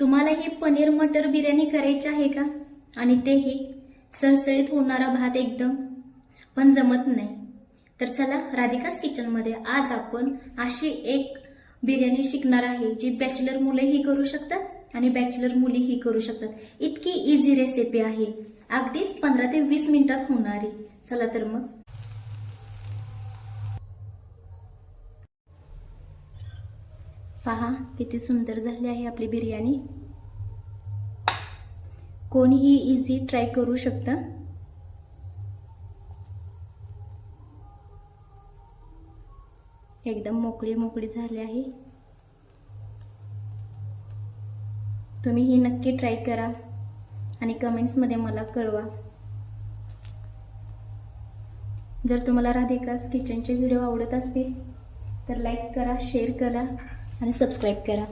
तुम्हाला ही पनीर मटर बिर्याणी करायची आहे का? आणि तेही सळसळीत होणारा भात एकदम पण जमत नाही. तर चला राधिकाच किचनमध्ये आज आपण अशी एक बिर्याणी शिकणार आहे जी बॅचलर मुलंही करू शकतात आणि बॅचलर मुलीही करू शकतात. इतकी इझी रेसिपी आहे. अगदीच पंधरा ते वीस मिनिटात होणारी. चला तर मग. पहा किती सुंदर झाली आहे आपली बिर्याणी. कोणीही इझी ट्राय करू शकतं. एकदम मोकळी मोकळी झाली आहे. तुम्ही ही नक्की ट्राय करा आणि कमेंट्समध्ये मला कळवा. जर तुम्हाला राधिकाच किचनचे व्हिडिओ आवडत असतील तर लाईक करा शेअर करा. आणि सबस्क्राईब करा.